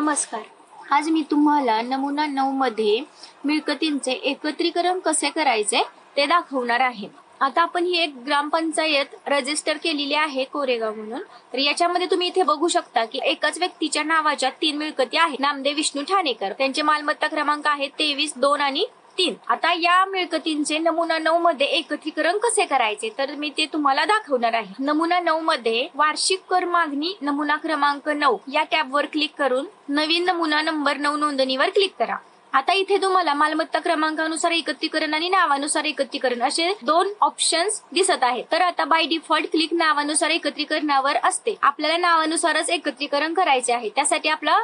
नमस्कार. आज मी तुम्हाला नमुना नऊ मध्ये मिळकतींचे एकत्रीकरण कसे करायचे ते दाखवणार आहे. आता आपण ही एक ग्रामपंचायत रजिस्टर केलेली आहे कोरेगाव म्हणून. तर याच्यामध्ये तुम्ही इथे बघू शकता की एकाच व्यक्तीच्या नावाच्या तीन मिळकती आहेत. नामदेव विष्णू ठाणेकर. त्यांचे मालमत्ता क्रमांक आहे तेवीस दोन आणि तीन आता या मिळकतींचे नमुना नऊ मध्ये एकत्रीकरण कसे करायचे? तर मी ते तुम्हाला दाखवणार आहे. नमुना नऊ मध्ये वार्षिक कर मागणी नमुना क्रमांक नऊ. या टॅबवर क्लिक करून नवीन नमुना नंबर नऊ नोंदणीवर क्लिक करा. आता इथे तुम्हाला मालमत्ता क्रमांकानुसार एकत्रीकरण आणि नावानुसार एकत्रीकरण असे दोन ऑप्शन्स दिसत आहेत. तर आता बाय डिफॉल्ट क्लिक नावानुसार एकत्रीकरणावर असते. आपल्याला नावानुसारच एकत्रीकरण करायचे आहे. त्यासाठी आपला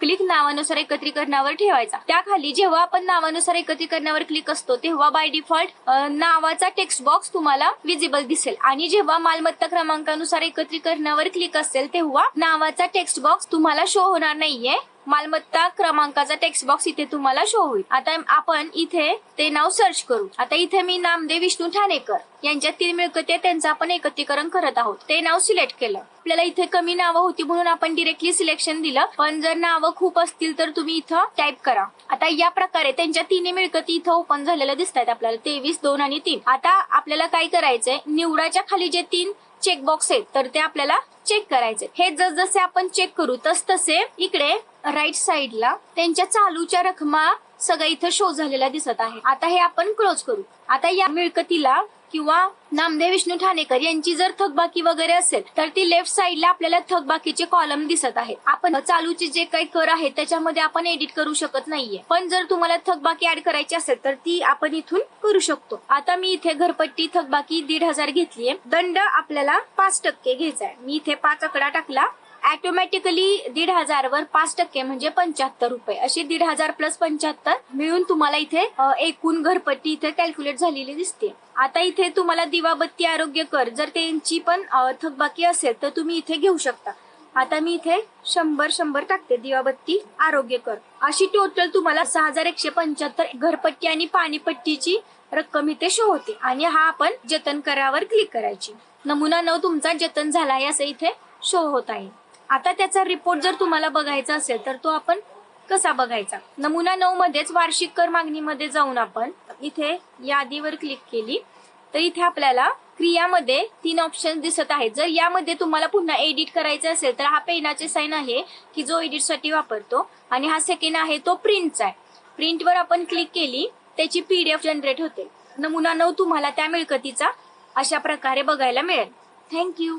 क्लिक नावानुसार एकत्रीकरणावर ठेवायचा. त्याखाली जेव्हा आपण नावानुसार एकत्रीकरणावर क्लिक असतो तेव्हा बाय डिफॉल्ट नावाचा टेक्स्ट बॉक्स तुम्हाला विजिबल दिसेल. आणि जेव्हा मालमत्ता क्रमांकानुसार एकत्रीकरणावर क्लिक असेल तेव्हा नावाचा टेक्स्ट बॉक्स तुम्हाला शो होणार नाहीये. मालमत्ता क्रमांकाचा टेक्स्ट बॉक्स इथे तुम्हाला शो होईल. आता आपण इथे ते नाव सर्च करू. आता इथे मी नामदेव विष्णू ठाणेकर यांच्या तीन मिळकती त्यांचं आपण एकत्रीकरण करत आहोत. ते नाव सिलेक्ट केलं. आपल्याला इथे कमी नावं होती म्हणून आपण डिरेक्टली सिलेक्शन दिलं. पण जर नावं खूप असतील तर तुम्ही इथं टाईप करा. आता या प्रकारे त्यांच्या तिन्ही मिळकती इथं ओपन झालेल्या दिसत आहेत आपल्याला. तेवीस दोन आणि तीन. आता आपल्याला काय करायचंय? निवडाच्या खाली जे तीन चेक बॉक्स आहेत तर ते आपल्याला चेक करायचे हे जसजसे आपण चेक करू तस तसे इकडे राईट साईडला त्यांच्या चालूच्या रकमा सगळ्या इथं शो झालेला दिसत आहे आता हे आपण क्लोज करू. आता या मिळकतीला किंवा नामदेव विष्णू ठाणेकर यांची जर थकबाकी वगैरे असेल तर ती लेफ्ट साईडला आपल्याला थकबाकीचे कॉलम दिसत आहे आपण चालूचे जे काही कर आहेत त्याच्यामध्ये आपण एडिट करू शकत नाहीये. पण जर तुम्हाला थकबाकी ऍड करायची असेल तर ती आपण इथून करू शकतो. आता मी इथे घरपट्टी थकबाकी दीड हजार घेतलीये. दंड आपल्याला पाच टक्के घ्यायचा आहे. मी इथे पाच आकडा टाकला. ऑटोमॅटिकली दीड हजार वर पाच टक्के म्हणजे पंच्याहत्तर रुपये. अशी दीड हजार प्लस पंच्याहत्तर मिळून तुम्हाला इथे एकूण घरपट्टी इथे कॅल्क्युलेट झालेली दिसते. आता इथे तुम्हाला दिवाबत्ती आरोग्य कर जर त्यांची पण थकबाकी असेल तर तुम्ही इथे घेऊ शकता. आता मी इथे शंभर शंभर टाकते दिवाबत्ती आरोग्य कर. अशी टोटल तुम्हाला सहा हजार एकशे पंच्याहत्तर घरपट्टी आणि पाणीपट्टीची रक्कम इथे शो होते. आणि हा आपण जतन करावर क्लिक करायची. नमुना नऊ तुमचा जतन झाला आहे असं इथे शो होत आहे. आता त्याचा रिपोर्ट जर तुम्हाला बघायचा असेल तर तो आपण कसा बघायचा? नमुना नऊ मध्येच वार्षिक कर मागणीमध्ये जाऊन आपण इथे यादीवर क्लिक केली. तर इथे आपल्याला क्रियामध्ये तीन ऑप्शन दिसत आहेत. जर यामध्ये तुम्हाला पुन्हा एडिट करायचं असेल तर हा पेनाचे साईन आहे की जो एडिटसाठी वापरतो. आणि हा सेकंड आहे तो प्रिंटचा आहे. प्रिंटवर आपण क्लिक केली त्याची पीडीएफ जनरेट होते. नमुना नऊ तुम्हाला त्या मिळकतीचा अशा प्रकारे बघायला मिळेल. थँक्यू